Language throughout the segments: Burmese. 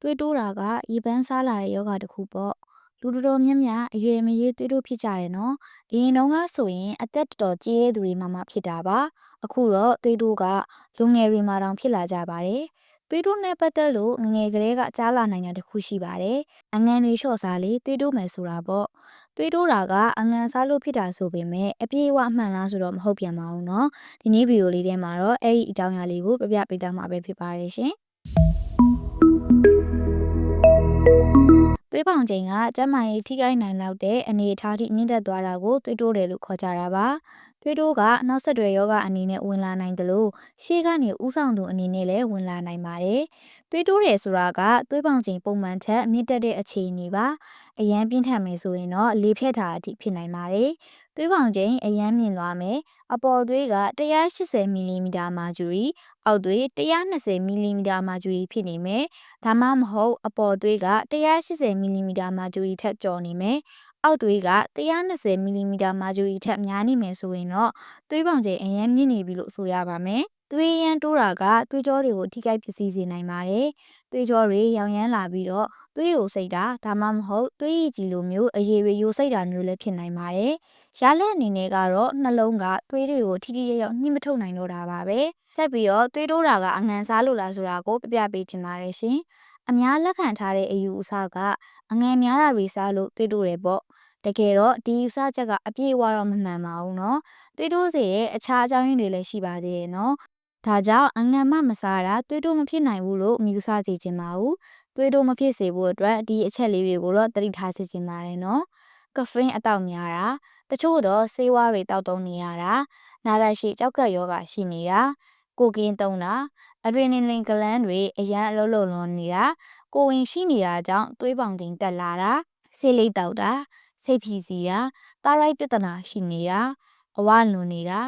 တွေးတိုးတာကရေပန်းစားလာတဲ့ယောဂတစ်ခုပေါ့လူတော်တော်များများအရွယ်မရေးတွေးတိုးဖြစ်ကြတယ်နော်အရင်တုန်းကဆိုရင်အသက်တော်တော်ကြီးတဲ့သူတွေမှမှဖြစ်တာပါအခုတော့တွေးတိုးကလူငယ်တွေမှတောင်ဖြစ်လာကြပါတယ်သွေးတို့နဲ့ပတ်သက်လို့ငငယ်ကလေးကကြားလာနိုင်တာတခုရှိပါတယ်။အငန်တွေလျှော့စားလေသွေးတို့မယ်ဆိုတာပေါ့။သွေးတို့တာကအငန်စားလို့ဖြစ်တာဆိုပေမဲ့အပြည့်အဝအမှန်လားဆိုတော့မဟုတ်ပြန်ပါဘူးနော်။ဒီနေ့ဗီဒီယိုလေးထဲမှာတော့အဲ့ဒီအကြောင်းအရာလေးကိုပြပြပေးသားမှာပဲဖြစ်ပါတယ်ရှင်။ သွေးပေါင်ချိန်ကကျန်းမာရေးထိခိုက်နိုင်လောက်တဲ့အနေအထားထိမြင့်တက်သွားတာကိုသွေးတိုးတယ်လို့ခေါ်ကြတာပါ။သွေးတိုးကနောက်ဆက်တွဲယောဂအနေနဲ့ဝင်လာနိုင်တယ်လို့ရှေ့ကနေဥဆောင်သူအနေနဲ့လည်းဝင်လာနိုင်ပါတယ်။သွေးတိုးတယ်ဆိုတာကသွေးပေါင်ချိန်ပုံမှန်ထက်မြင့်တက်တဲ့အခြေအနေပါ။အရန်ပြင်းထန်မယ်ဆိုရင်တော့လေဖြတ်တာအထိဖြစ်နိုင်ပါတယ်။ သွေးပေါင်ချိန်အရန်မြင့်သွားမယ်။အပေါ်သွေးက180မီလီမီတာမာဂျူရီအောက်သွေး120မီလီမီတာမာဂျူရီဖြစ်နေမယ်။ဒါမှမဟုတ်အပေါ်သွေးက180မီလီမီတာမာဂျူရီထက်ကျော်နေမယ်။အောက်သွေးက120မီလီမီတာမာဂျူရီထက်များနေမယ်ဆိုရင်တော့သွေးပေါင်ချိန်အရန်မြင့်နေပြီလို့ဆိုရပါမယ်။ သွေးရမ်းတိုးတာကသွေးကြောတွေကိုထိခိုက်ပစ္စည်းစေနိုင်ပါတယ်။သွေးကြောတွေရောင်ရမ်းလာပြီးတော့သွေးကိုစိတ်တာဒါမှမဟုတ်သွေးရည်ကြည်လိုမျိုးအရည်တွေယိုစိတ်တာမျိုးလည်းဖြစ်နိုင်ပါတယ်။ရလက်အနေနဲ့ကတော့နှလုံးကသွေးတွေကိုထိထိရောက်ရောက်ညှိမထုတ်နိုင်တော့တာပါပဲ။ဆက်ပြီးတော့သွေးတိုးတာကအငံစားလို့လားဆိုတာကိုပြပြပေးချင်ပါတယ်ရှင်။အများလက်ခံထားတဲ့အယူအဆကအငယ်များတာတွေစားလို့တွေးတိုးတယ်ပေါ့တကယ်တော့ဒီယူဆချက်ကအပြည့်အဝတော့မမှန်ပါဘူးเนาะတွေးတိုးစေတဲ့အခြားအကြောင်းရင်းတွေလည်းရှိပါသေးတယ်เนาะ ဒါကြောင့်အငံမမစားတာသွေးတိုးမဖြစ်နိုင်ဘူးလို့မယူဆစေချင်ပါဘူး။သွေးတိုးမဖြစ်စေဖို့အတွက်ဒီအချက်လေးတွေကိုတော့သတိထားစေချင်ပါတယ်နော်။ကဖရင်အတောက်များတာတချို့တော့ဆေးဝါးတွေတောက်သုံးနေရတာနာရရှိကြောက်ကရောဂါရှိနေတာကိုကင်းတုံးတာအဒရီနလင်ဂလန်းတွေအရန်အလုံးလုံးလွန်နေတာကိုဝင်ရှိနေတာကြောင့်သွေးပေါင်တင်တက်လာတာဆေးလိပ်တောက်တာစိတ်ဖြီစီတာသာရိုက်ပြဿနာရှိနေတာအဝလွန်နေတာ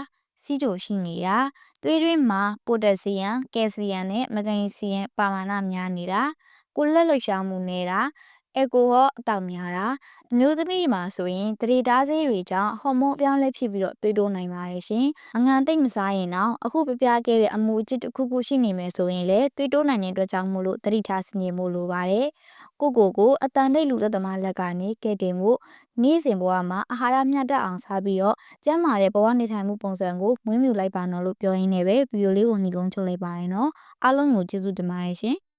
စီးကြိုရှိနေတာသွေးတွင်းမှာပိုတက်ဆီယမ်ကယ်လ်ဆီယမ်နဲ့မဂနီဆီယမ်ပါမာဏများနေတာကိုလက်လှုပ်ရှားမှုနေတာ အကိုဟောအတောက်များတာအမျိုးသမီးတွေမှာဆိုရင်တရေတားဆေးတွေကြောင့်ဟော်မုန်းအပြောင်းလဲဖြစ်ပြီးတော့တွေးတိုးနိုင်ပါတယ်ရှင်။အငံတိတ်မစားရင်တော့အခုပြပြခဲ့တဲ့အမူအကျစ်တစ်ခုခုရှိနေမယ်ဆိုရင်လည်းတွေးတိုးနိုင်တဲ့အတွက်ကြောင့်မို့လို့တတိထားစင်ကြမှုလိုပါတယ်။ကိုကိုကိုအတန်တိတ်လူသက်သမားလက်ကနေကဲတင်မှုနေ့စဉ်ဘဝမှာအာဟာရမျှတအောင်စားပြီးတော့ကျန်းမာတဲ့ဘဝနေထိုင်မှုပုံစံကိုမွေးမြူလိုက်ပါနော်လို့ပြောရင်းနဲ့ပဲဗီဒီယိုလေးကိုညီကုန်းချုပ်လိုက်ပါတယ်နော်။အားလုံးကိုကျေးဇူးတင်ပါတယ်ရှင်။